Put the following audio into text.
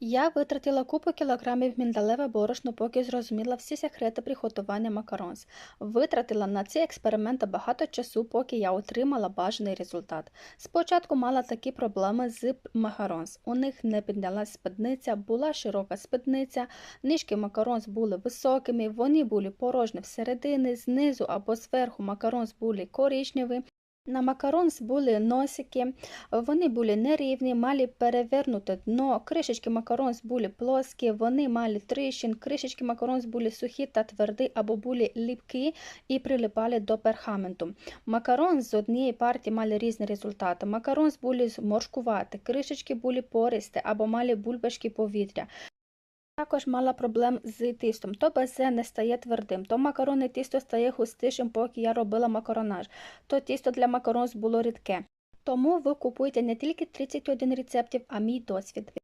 Я витратила купу кілограмів міндалеве борошно, поки зрозуміла всі секрети приготування макаронс. Витратила на ці експерименти багато часу, поки я отримала бажаний результат. Спочатку мала такі проблеми з макаронс. У них не піднялась спідниця, була широка спідниця, нижки макаронс були високими, вони були порожні всередині, знизу або зверху макаронс були коричневі. На макаронс були носики, вони були нерівні, мали перевернуте дно, кришечки макаронс були плоскі, вони мали тріщин, кришечки макаронс були сухі та тверді або були ліпкі і прилипали до пергаменту. Макаронс з однієї партії мали різні результати. Макаронс були зморшкуваті, кришечки були пористі або мали бульбашки повітря. Також мала проблем з тістом. То безе не стає твердим, то макаронне тісто стає густішим, поки я робила макаронаж, то тісто для макаронс було рідке. Тому ви купуєте не тільки 31 рецептів, а мій досвід.